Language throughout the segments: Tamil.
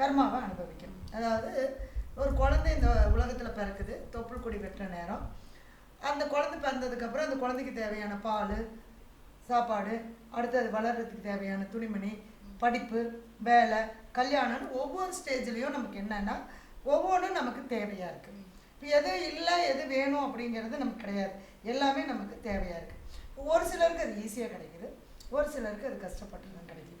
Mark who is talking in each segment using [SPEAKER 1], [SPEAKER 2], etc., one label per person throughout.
[SPEAKER 1] கர்மாவை அனுபவிக்கும். அதாவது ஒரு குழந்தை இந்த உலகத்தில் பிறக்குது தொப்புள் கொடி வெட்டுற நேரம். அந்த குழந்தை பிறந்ததுக்கப்புறம் அந்த குழந்தைக்கு தேவையான பால் சாப்பாடு அடுத்து அது வளர்கிறதுக்கு தேவையான துணிமணி படிப்பு வேலை கல்யாணம்னு ஒவ்வொரு ஸ்டேஜ்லேயும் நமக்கு என்னென்னா ஒவ்வொன்றும் நமக்கு தேவையாக இருக்குது இப்போ எது இல்லை எது வேணும் அப்படிங்கிறது நமக்கு கிடையாது. எல்லாமே நமக்கு தேவையாக இருக்குது ஒரு சிலருக்கு அது ஈஸியாக கிடைக்கிது. ஒரு சிலருக்கு அது கஷ்டப்பட்டு தான் கிடைக்கிது.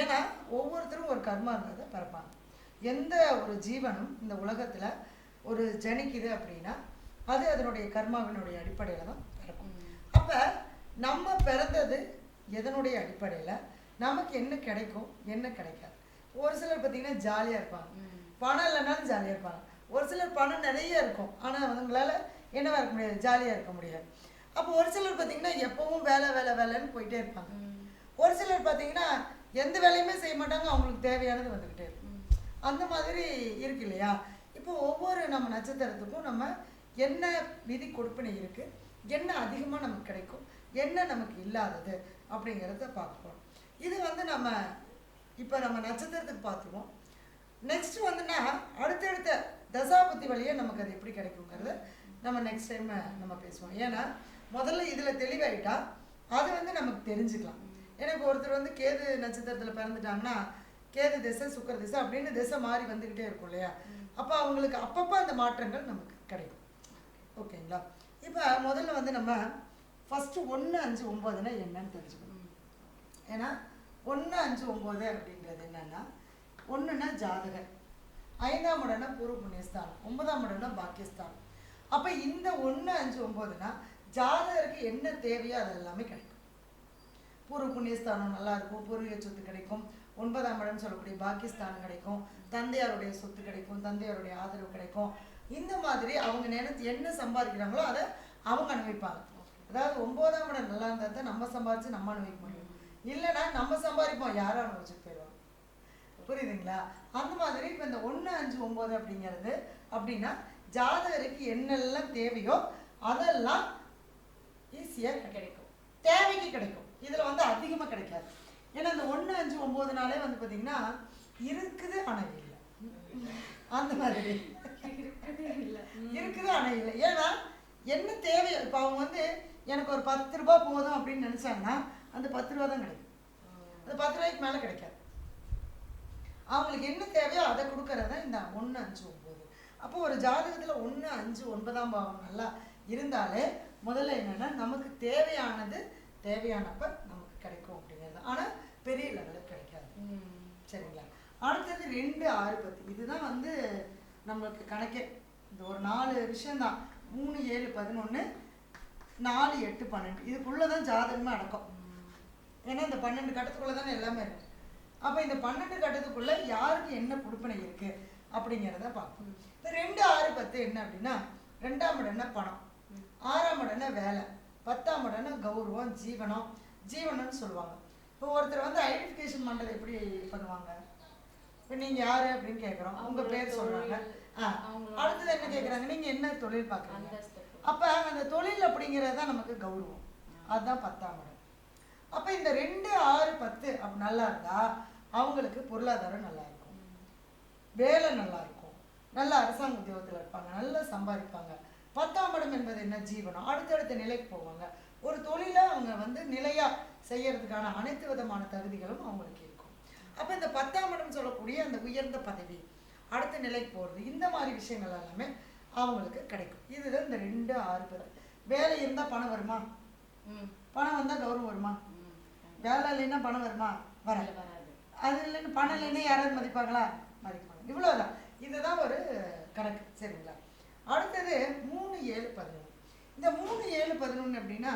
[SPEAKER 1] ஏன்னா ஒவ்வொருத்தரும் ஒரு கர்மா இருந்ததை பிறப்பாங்க எந்த ஒரு ஜீவனும் இந்த உலகத்தில் ஒரு ஜனிக்குது அப்படின்னா அது அதனுடைய கர்மாவினுடைய அடிப்படையில் தான் பிறக்கும். அப்போ நம்ம பிறந்தது எதனுடைய அடிப்படையில்? நமக்கு என்ன கிடைக்கும்? என்ன கிடைக்காது? ஒரு சிலர் பார்த்தீங்கன்னா ஜாலியாக இருப்பாங்க. பணம் இல்லைனாலும் ஜாலியாக இருப்பாங்க. ஒரு சிலர் பணம் நிறைய இருக்கும். ஆனால் அவங்களால என்னவா இருக்க முடியாது? ஜாலியாக இருக்க முடியாது. அப்போ ஒரு சிலர் பார்த்தீங்கன்னா எப்பவும் வேலை வேலை வேலைன்னு போயிட்டே இருப்பாங்க. ஒரு சிலர் பார்த்தீங்கன்னா எந்த வேலையுமே செய்ய மாட்டாங்க அவங்களுக்கு தேவையானது வந்துக்கிட்டே இருக்கும் அந்த மாதிரி இருக்கு இல்லையா? இப்போ ஒவ்வொரு நம்ம நட்சத்திரத்துக்கும் நம்ம என்ன விதி கொடுப்பினை இருக்கு என்ன அதிகமாக நமக்கு கிடைக்கும் என்ன நமக்கு இல்லாதது அப்படிங்கிறத பார்ப்போம் இது வந்து நம்ம இப்போ நம்ம நட்சத்திரத்துக்கு பார்த்துருவோம் நெக்ஸ்ட் வந்துன்னா அடுத்தடுத்த தசாபுத்தி வழியே நமக்கு அது எப்படி கிடைக்குங்கிறத நம்ம நெக்ஸ்ட் டைம் நம்ம பேசுவோம். ஏன்னா முதல்ல இதில் தெளிவாயிட்டா அது வந்து நமக்கு தெரிஞ்சுக்கலாம். ஏன்னா இப்போ ஒருத்தர் வந்து கேது நட்சத்திரத்தில் பிறந்துட்டாங்கன்னா கேது திசை சுக்கர திசை அப்படின்னு திசை மாறி வந்துக்கிட்டே இருக்கும் இல்லையா? அப்போ அவங்களுக்கு அப்பப்போ அந்த மாற்றங்கள் நமக்கு கிடைக்கும். ஓகேங்களா? இப்போ முதல்ல வந்து நம்ம ஃபஸ்ட்டு ஒன்று அஞ்சு ஒம்போதுனா என்னன்னு தெரிஞ்சுக்கணும். ஏன்னா ஒன்று அஞ்சு ஒம்பது அப்படின்றது என்னன்னா ஒன்றுனா ஜாதகர். ஐந்தாம் இடம்னா பூர்வ புண்ணியஸ்தானம். ஒன்பதாம் இடம்னா பாக்கியஸ்தானம். அப்போ இந்த ஒன்று அஞ்சு ஒம்போதுனா ஜாதகருக்கு என்ன தேவையோ அது எல்லாமே கிடைக்கும். பூர்வ புண்ணியஸ்தானம் நல்லா இருக்கும் பூர்வீக சொத்து கிடைக்கும். ஒன்பதாம் இடம் சொல்லக்கூடிய பாக்கியஸ்தானம் கிடைக்கும். தந்தையாருடைய சொத்து கிடைக்கும் தந்தையாருடைய ஆதரவு கிடைக்கும். இந்த மாதிரி அவங்க நினைத்து என்ன சம்பாதிக்கிறாங்களோ அதை அவங்க அனுபவிப்பாங்க. அதாவது ஒன்பதாம் இடம் நல்லா இருந்தால் தான் நம்ம சம்பாதிச்சு நம்ம அனுபவிக்க முடியும். இல்லைன்னா நம்ம சம்பாதிப்போம் யாரும் அனுபவிச்சுட்டு போயிடுவாங்க. புரியுதுங்களா? அந்த மாதிரி இப்போ இந்த ஒன்று அஞ்சு ஒம்பது அப்படிங்கிறது அப்படின்னா ஜாதகருக்கு என்னெல்லாம் தேவையோ அதெல்லாம் ஈஸியாக கிடைக்கும். தேவைக்கு கிடைக்கும். இதில் வந்து அதிகமாக கிடைக்காது. ஏன்னா இந்த ஒன்று அஞ்சு ஒம்பது நாளே வந்து பார்த்தீங்கன்னா இருக்குது ஆனால் இல்லை அந்த மாதிரி. இருக்குது ஆனால் இல்லை ஏன்னா என்ன தேவையோ இப்போ அவங்க வந்து எனக்கு ஒரு பத்து ரூபா போதும் அப்படின்னு நினச்சாங்கன்னா அந்த பத்து ரூபா தான் கிடைக்கும். அந்த பத்து ரூபாய்க்கு மேலே கிடைக்காது. அவங்களுக்கு என்ன தேவையோ அதை கொடுக்கறது தான் இந்த ஒன்று அஞ்சு ஒம்பது அப்போ ஒரு ஜாதகத்தில் ஒன்று அஞ்சு ஒன்பதாம் பாவம் நல்லா இருந்தாலே முதல்ல என்னன்னா நமக்கு தேவையானது தேவையானப்ப நமக்கு கிடைக்கும் அப்படிங்கிறது. ஆனால் பெரிய லெவலில் கிடைக்காது. சரிங்களா? அடுத்தது ரெண்டு ஆறு பத்து இதுதான் வந்து நம்மளுக்கு கணக்கே. இந்த ஒரு நாலு விஷயம்தான். மூணு ஏழு பதினொன்று நாலு எட்டு பன்னெண்டு. இதுக்குள்ளே தான் ஜாதகமே அடக்கம். ஏன்னா இந்த பன்னெண்டு கட்டத்துக்குள்ளே தானே எல்லாமே இருக்கு. அப்போ இந்த பன்னெண்டு கட்டத்துக்குள்ளே யாருக்கு என்ன கொடுப்பனை இருக்கு அப்படிங்கிறத பார்ப்போம். இந்த ரெண்டு ஆறு பத்து என்ன அப்படின்னா ரெண்டாம் இடம்னா பணம்? ஆறாம் இடம்னா வேலை? பத்தாம் இடம்னா கௌரவம் ஜீவனம் ஜீவனம்னு சொல்லுவாங்க. இப்போ ஒருத்தர் வந்து ஐடென்டிஃபிகேஷன் பண்ணுறது எப்படி பண்ணுவாங்க? இப்போ நீங்கள் யார் அப்படின்னு கேட்குறோம் உங்கள் பேர் சொல்கிறாங்க ஆ அடுத்தது என்ன கேட்குறாங்க நீங்கள் என்ன தொழில் பார்க்குறீங்க அப்போ அந்த தொழில் அப்படிங்கிறது தான் நமக்கு கௌரவம். அதுதான் பத்தாம் இடம். அப்போ இந்த ரெண்டு ஆறு பத்து அப்படி நல்லா இருந்தா அவங்களுக்கு பொருளாதாரம் நல்லா இருக்கும். வேலை நல்லா இருக்கும். நல்ல அரசாங்க உத்தியோகத்தில் இருப்பாங்க. நல்லா சம்பாதிப்பாங்க. பத்தாம் இடம் என்பது என்ன ஜீவனம்? அடுத்தடுத்த நிலைக்கு போவாங்க. ஒரு தொழிலை அவங்க வந்து நிலையா செய்யறதுக்கான அனைத்து விதமான தகுதிகளும் அவங்களுக்கு இருக்கும். அப்போ இந்த பத்தாம் இடம் சொல்லக்கூடிய அந்த உயர்ந்த பதவி அடுத்த நிலைக்கு போகிறது இந்த மாதிரி விஷயங்கள் எல்லாமே அவங்களுக்கு கிடைக்கும். இதுதான் இந்த ரெண்டு ஆறு பேர். வேலை இருந்தால் பணம் வருமா? பணம் வந்தால் கௌரவம் வருமா? வேலை இல்லைன்னா பணம் வருமா? வராது. அது இல்லைன்னு பணம் இல்லைன்னா யாராவது மதிப்பாங்களா? மதிப்பாங்க இவ்வளோதான் இதுதான் ஒரு கணக்கு சரிங்களா? அடுத்தது மூணு ஏழு பதினொன்று இந்த மூணு ஏழு பதினொன்று அப்படின்னா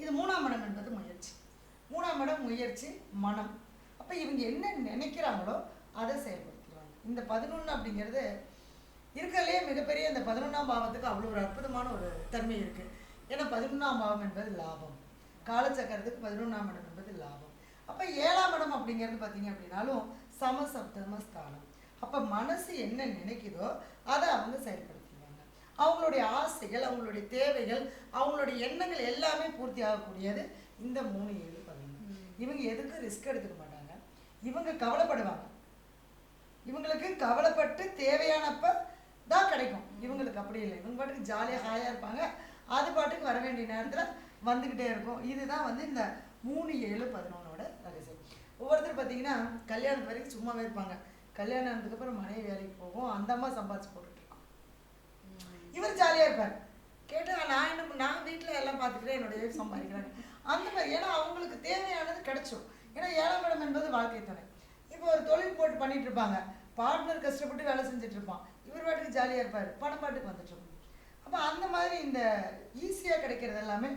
[SPEAKER 1] இது மூணாம் இடம் என்பது முயற்சி. மூணாம் இடம் முயற்சி மனம். அப்போ இவங்க என்ன நினைக்கிறாங்களோ அதை செயல்படுத்துவாங்க இந்த பதினொன்று அப்படிங்கிறது இருக்கிறதுலே மிகப்பெரிய இந்த பதினொன்றாம் பாவத்துக்கு அவ்வளோ ஒரு அற்புதமான ஒரு தன்மை இருக்குது ஏன்னா பதினொன்றாம் பாவம் என்பது லாபம். காலச்சக்கரத்துக்கு பதினொன்றாம் இடம் என்பது லாபம். அப்போ ஏழாம் இடம் அப்படிங்கிறது பார்த்தீங்க அப்படின்னாலும் சமசப்தம ஸ்தானம் அப்போ மனசு என்ன நினைக்குதோ அதை அவங்க செயல்படுத்திடுவாங்க அவங்களுடைய ஆசைகள் அவங்களுடைய தேவைகள் அவங்களுடைய எண்ணங்கள் எல்லாமே பூர்த்தி ஆகக்கூடியது இந்த மூணு ஏழு பதினொன்று இவங்க எதுக்கும் ரிஸ்க் எடுத்துக்க மாட்டாங்க? இவங்க கவலைப்படுவாங்க. இவங்களுக்கு கவலைப்பட்டு தேவையானப்ப தான் கிடைக்கும். இவங்களுக்கு அப்படி இல்லை. இவங்க பாட்டுக்கு ஜாலியாக ஹாயாக இருப்பாங்க. அது பாட்டுக்கு வர வேண்டிய நேரத்தில் வந்துக்கிட்டே இருக்கும். இதுதான் வந்து இந்த மூணு ஏழு பதினொன்னோட ரகசியம். ஒவ்வொருத்தர் பார்த்தீங்கன்னா கல்யாணத்து வரைக்கும் சும்மாவே இருப்பாங்க. கல்யாணம் ஆனதுக்கப்புறம் மனைவி வேலைக்கு போகும் அந்த அம்மா சம்பாதிச்சு போட்டுட்டுருக்கான் இவர் ஜாலியாக இருப்பார். கேட்டால் நான் என்ன நான் வீட்டில் எல்லாம் பார்த்துக்கிறேன் என்னுடைய wife சம்பாதிக்கிறாங்க. அந்த மாதிரி ஏன்னா அவங்களுக்கு தேவையானது கிடைச்சும் ஏன்னா ஏழாம் இடம் என்பது வாழ்க்கை துணை. இப்போ ஒரு தொழில் போட்டு பண்ணிட்டு இருப்பாங்க. பார்ட்னர் கஷ்டப்பட்டு வேலை செஞ்சுட்டு இருப்பான். இவர் பாட்டுக்கு ஜாலியாக இருப்பார். பணம் பாட்டுக்கு வந்துட்டு அப்போ அந்த மாதிரி இந்த ஈஸியாக கிடைக்கிறது எல்லாமே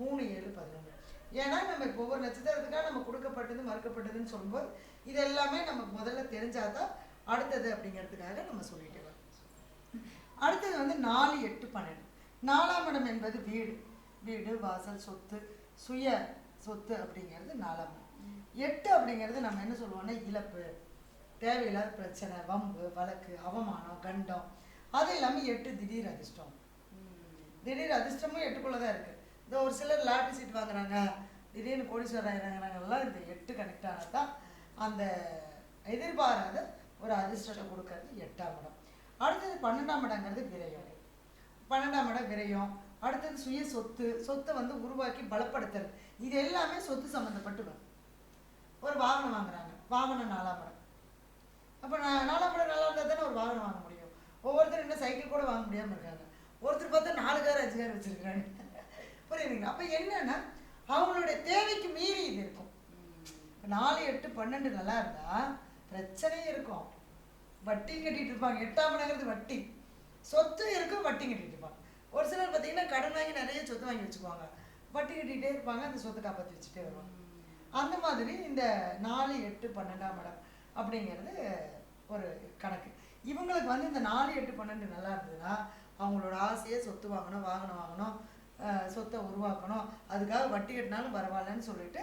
[SPEAKER 1] மூணு ஏழு பதினொன்று. ஏன்னா நம்ம இப்போ ஒவ்வொரு நட்சத்திரத்துக்காக நம்ம கொடுக்கப்பட்டது மறுக்கப்பட்டதுன்னு சொல்லும்போது இது எல்லாமே நமக்கு முதல்ல தெரிஞ்சாதான் அடுத்தது அப்படிங்கிறதுக்காக நம்ம சொல்லிட்டு வரோம். அடுத்தது வந்து நாலு எட்டு பன்னெண்டு. நாலாம் இடம் என்பது வீடு. வீடு வாசல் சொத்து சுய சொத்து அப்படிங்கிறது நாலாம் இடம். எட்டு அப்படிங்கிறது நம்ம என்ன சொல்லுவோம்னா இழப்பு தேவையில்லாத பிரச்சனை வம்பு வழக்கு அவமானம் கண்டம். அது இல்லாமல் எட்டு திடீர் அதிர்ஷ்டம். திடீர் அதிர்ஷ்டமும் எட்டுக்குள்ளே தான் இருக்குது இந்த ஒரு சிலர் லாட்டரி சீட் வாங்குறாங்க. திடீர்னு கோடீஸ்வரர் ஆகிறாங்கிறாங்கலாம் இந்த எட்டு கனெக்ட் ஆனால் தான் அந்த எதிர்பாராத ஒரு அதிர்ஷ்டத்தை கொடுக்கறது எட்டாம் இடம். அடுத்தது பன்னெண்டாம் இடங்கிறது விரயம். பன்னெண்டாம் இடம் விரயம். அடுத்தது சுய சொத்து. சொத்தை வந்து உருவாக்கி பலப்படுத்துறது. இது எல்லாமே சொத்து சம்மந்தப்பட்டு வரும். ஒரு வாகனம் வாங்குறாங்க. வாகனம் நாலாம் இடம். அப்போ நான் நாலாம் இடம் நல்லா இருந்தால் தானே ஒரு வாகனம் வாங்க முடியும். ஒவ்வொருத்தரும் என்ன சைக்கிள் கூட வாங்க முடியாமல் இருக்காங்க. ஒருத்தர் பார்த்தா நாலு கார் அஞ்சு கார் வச்சிருக்காங்க புரியுதுங்களா? அப்போ என்னன்னா அவங்களுடைய தேவைக்கு மீறி இது இருக்கும். நாலு எட்டு பன்னெண்டு நல்லா இருந்தா பிரச்சனையும் இருக்கும். வட்டி கட்டிட்டு இருப்பாங்க. எட்டாம் இடங்கிறது வட்டி. சொத்து இருக்கும் வட்டி கட்டிட்டு இருப்பாங்க. ஒரு சிலர் பார்த்தீங்கன்னா கடன் வாங்கி நிறைய சொத்து வாங்கி வச்சுக்குவாங்க. வட்டி கட்டிகிட்டே இருப்பாங்க அந்த சொத்தை காப்பாற்றி வச்சுட்டே வருவாங்க. அந்த மாதிரி இந்த நாலு எட்டு பன்னெண்டாம் இடம் அப்படிங்கிறது ஒரு கணக்கு. இவங்களுக்கு வந்து இந்த நாலு எட்டு பன்னெண்டு நல்லா இருந்ததுன்னா அவங்களோட ஆசையை சொத்து வாங்கணும் வாகனம் வாங்கணும் சொத்தை உருவாக்கணும். அதுக்காக வட்டி கட்டினாலும் பரவாயில்லன்னு சொல்லிட்டு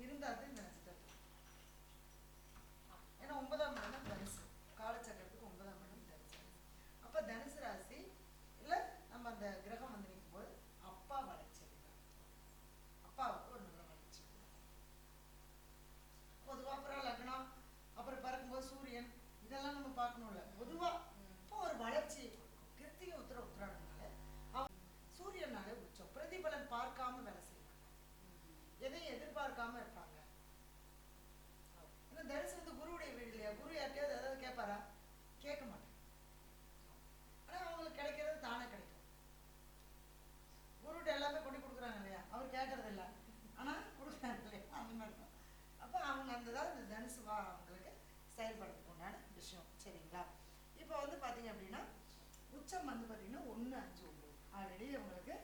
[SPEAKER 1] இருந்தால் தான் இந்த நட்சத்திரத்தில் ஏன்னா ஒன்பதாம் இடம் தான் தனுசு காலச்சக்கரத்துக்கு ஒன்பதாம் இடம் தனுசு அப்போ தனுசு ராசி இல்லை நம்ம அந்த கிரகம் வந்து நிற்கும்போது அப்பா வளர்ச்சி இருந்தா. அப்பாவுக்கு ஒரு நல்ல வளர்ச்சி பொதுவாக அப்புறம் லக்னம் அப்புறம் பிறக்கும்போது சூரியன் இதெல்லாம் நம்ம பார்க்கணும்ல பொதுவாக இப்போ ஒரு வளர்ச்சியை கொடுக்கும் கிருத்திகை உத்தர உத்திராடனால அவன் சூரியனாலே உச்சம் பிரதிபலன் பார்க்காம வேலை செய்வாங்க எதையும் எதிர்பார்க்காம இருப்பாங்க ஏன்னா தனுசு வந்து குருவுடைய வீடு இல்லையா குரு யார்கிட்டயாவது ஏதாவது கேட்பாரா கேட்க மாட்டாங்க ஆனால் அவங்களுக்கு கிடைக்கிறது தானே கிடைக்கும் குருட்ட எல்லாமே கொண்டு கொடுக்குறாங்க இல்லையா அவர் கேட்கறது இல்லை ஆனால் கொடுக்குறாங்க இல்லையா அந்த மாதிரி தான் அப்போ அவங்க அந்த தான் அவங்களுக்கு செயல்படுறதுக்கு உண்டான விஷயம். சரிங்களா? இப்போ வந்து பார்த்தீங்க அப்படின்னா உச்சம் வந்து பார்த்தீங்கன்னா ஒன்று அஞ்சு ஒம்பது ஆல்ரெடி உங்களுக்கு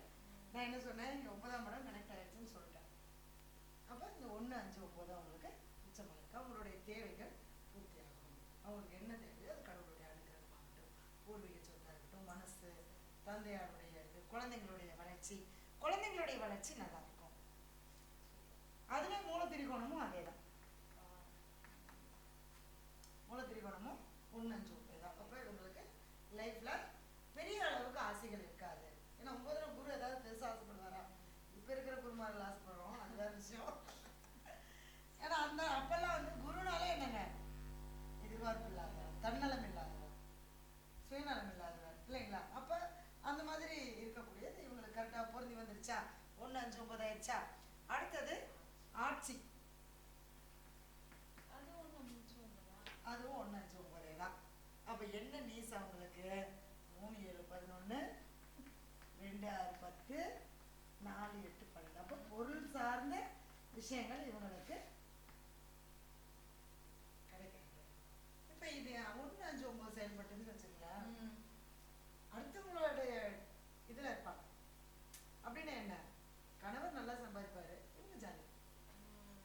[SPEAKER 1] நான் என்ன சொன்னேன்? இங்கே ஒன்பதாம் படம் கனெக்ட் ஆயிடுச்சுன்னு சொல்லிட்டேன். அப்போ இந்த ஒன்று அஞ்சு ஒம்பது அவங்களுக்கு உச்சமாக இருக்குது அவங்களுடைய தேவைகள் பூர்த்தி ஆகும் அவங்களுக்கு என்ன தேவையோ அது கடவுளுடைய இருக்கட்டும் பூர்வீக சொத்தாக இருக்கட்டும் மனசு தந்தையாருடைய இது குழந்தைங்களுடைய வளர்ச்சி. குழந்தைங்களுடைய வளர்ச்சி நல்லா இருக்கும். அதுல மூல திரிகோணமும் அதே தான் மூல அஞ்சு ஒன்பது தான் அப்போ உங்களுக்கு லைஃப்பில் பெரிய அளவுக்கு ஆசைகள் இருக்காது. ஏன்னா ஒன்பதுல குரு ஏதாவது பெருசாக ஆசைப்படுவாரா? இப்போ இருக்கிற குருமாரில் ஆசைப்படுறோம். அது வேற விஷயம். ஏன்னா அந்த அப்பெல்லாம் வந்து குருனாலே என்னங்க எதிர்பார்ப்பு இல்லாதவர் தன்னலம் இல்லாதவர் சுயநலம் இல்லாதவர் இல்லைங்களா அப்போ அந்த மாதிரி இருக்கக்கூடியது இவங்களுக்கு கரெக்டாக பொருந்தி வந்துருச்சா ஒன்று அஞ்சு ஒன்பது ஆயிடுச்சா அடுத்தது ஆட்சி
[SPEAKER 2] அது ஒண்ணு முடிச்சு ஒண்ணுதான்.
[SPEAKER 1] அதுவும் ஒன்று அஞ்சு ஒன்பதே தான் அப்போ என்ன நீஸ் அவங்களுக்கு மூணு ஏழு பதினொன்று ரெண்டு ஆறு பத்து நாலு எட்டு பன்னெண்டு. அப்போ பொருள் சார்ந்த விஷயங்கள் இவங்களுக்கு கிடைக்கிறது இப்போ இது ஒன்று அஞ்சு ஒன்பது செயல்பட்டுன்னு வச்சுக்கலாம்
[SPEAKER 2] ம்.
[SPEAKER 1] அடுத்தவங்களுடைய இதில் இருப்பாங்க அப்படின்னா என்ன கணவர் நல்லா சம்பாதிப்பாரு இவங்க ஜாலி
[SPEAKER 2] ம்.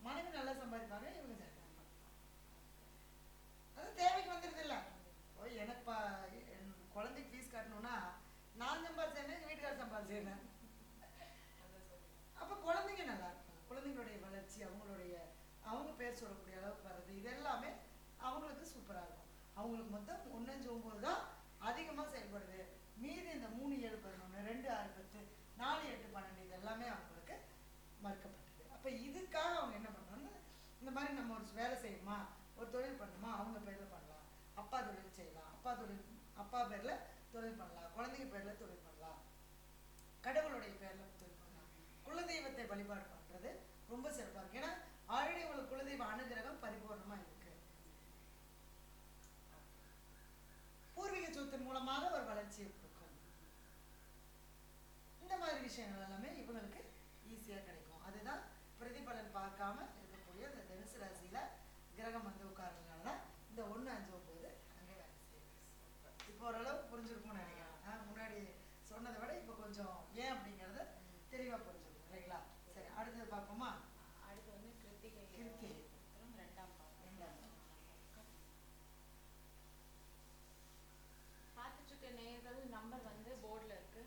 [SPEAKER 1] மனைவி நல்லா சம்பாதிப்பாங்க இவங்க ஜாலியாக இருப்பாங்க அது தேவைக்கு வந்துடுது இல்லை ஓ எனக்கு பா என் குழந்தைக்கு ஃபீஸ் கட்டணும்னா நான் சம்பாதிச்சேன் எங்கள்
[SPEAKER 2] செய்யணும்
[SPEAKER 1] அப்போ குழந்தைங்க நல்லா இருப்பாங்க. குழந்தைங்களுடைய வளர்ச்சி அவங்களுடைய அவங்க பேர் சொல்லக்கூடிய அளவுக்கு வர்றது இது எல்லாமே அவங்களுக்கு சூப்பராக இருக்கும். அவங்களுக்கு மொத்தம் ஒன்னஞ்சு ஒம்பது தான் அதிகமாக செயல்படுது. மீதி இந்த மூணு ஏழு பதினொன்று ரெண்டு ஆறு பத்து நாலு எட்டு பன்னெண்டு இது எல்லாமே அவங்களுக்கு மறுக்கப்பட்டது. அப்போ இதுக்காக அவங்க என்ன பண்ணுறாங்க இந்த மாதிரி நம்ம ஒரு வேலை செய்யணுமா ஒரு தொழில் பண்ணணுமா அவங்க பேரில் பண்ணலாம். அப்பா தொழில் செய்யலாம். அப்பா தொழில் அப்பா பேரில் தொழில் பண்ணலாம். குழந்தைங்க பேரில் தொழில் கடவுளுடைய பேரில் தொழில் குலதெய்வத்தை வழிபாடு பண்றது ரொம்ப சிறப்பா இருக்கு. ஏன்னா ஆல்ரெடி உங்களுக்கு குலதெய்வ அனுகிரகம் பரிபூர்ணமாக இருக்கு. பூர்வீக சொத்தின் மூலமாக ஒரு வளர்ச்சியை கொடுக்கும் இந்த மாதிரி விஷயங்கள் எல்லாமே இவங்களுக்கு ஈஸியா கிடைக்கும். அதுதான் பிரதிபலன் பார்க்காம இருக்கக்கூடிய அந்த தனுசு ராசியில் கிரகம் வந்து உட்கார்றதுனால தான் இந்த ஒண்ணு அஞ்சு ஒம்பது அங்கே வேலை செய்யுது. இப்போ ஓரளவு புரிஞ்சிருக்கும்னு நினைக்கிறேன். முன்னாடி சொன்னதை விட இப்போ கொஞ்சம் ஏன் அப்படிங்கிறத தெளிவாக புரிஞ்சுக்கணும் இல்லைங்களா? சரி அடுத்தது பார்ப்போமா?
[SPEAKER 2] அடுத்து வந்து கிருத்திகை கிருத்திகை. ரெண்டாம் நம்பர் வந்து போர்டில் இருக்கு.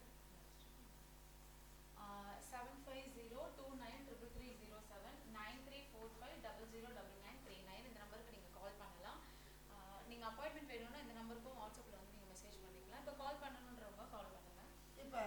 [SPEAKER 2] Seven five zero two nine triple three zero seven nine three four five double zero double nine three nine இந்த நம்பருக்கு நீங்கள் கால் பண்ணலாம். நீங்கள் அப்பாயின்மெண்ட் வேணும்னா இந்த நம்பருக்கும் வாட்ஸ்அப்பில் வந்து நீங்கள் மெசேஜ் பண்ணிக்கலாம். இப்போ கால் பண்ணணுன்றவங்க கால் பண்ணுங்கள்
[SPEAKER 1] இப்போ